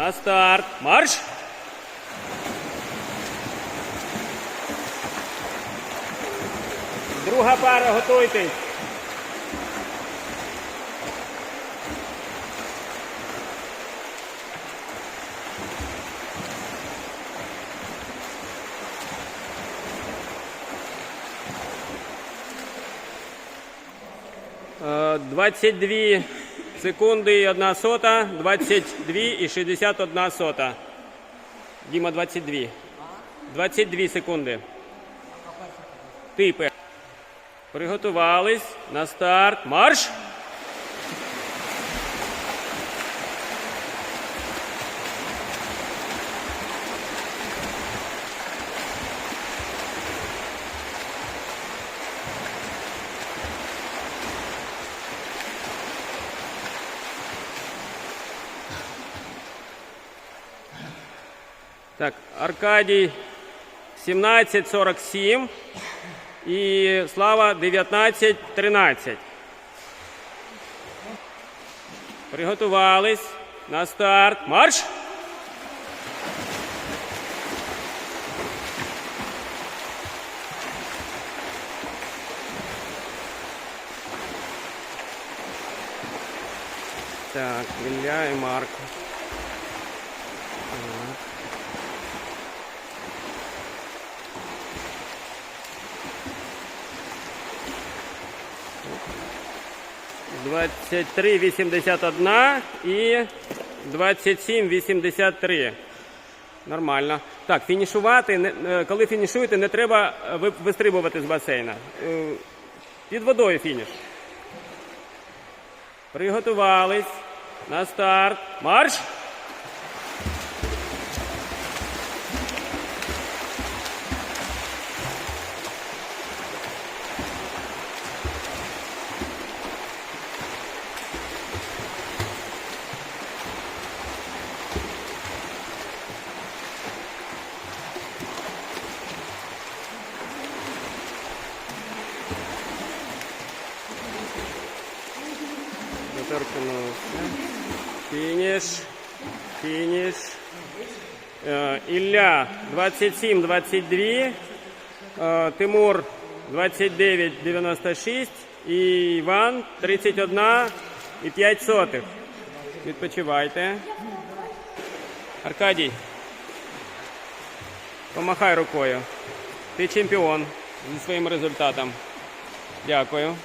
На старт. Марш! Друга пара, готуйтесь. Е, 22 секунди і 1 сота, 22 і 61 сота. Діма, 22. 22 секунди. Типи. Приготувались. На старт. Марш! Так, Аркадій 17.47 і Слава 19.13. Приготувались. На старт. Марш! Так, Ілля і Марко. 23,81 і 27,83. Нормально. Так, фінішувати. е, Коли фінішуєте, не треба е, вистрибувати з басейна. Е, Під водою фініш. Приготувались. На старт. Марш! Доторкнувся. Фініш. Фініш. Е, Ілля 27-22. Е, Тимур 29-96. І Іван 31 і 5 сотих. Відпочивайте. Аркадій. Помахай рукою. Ти чемпіон зі своїм результатом. Дякую.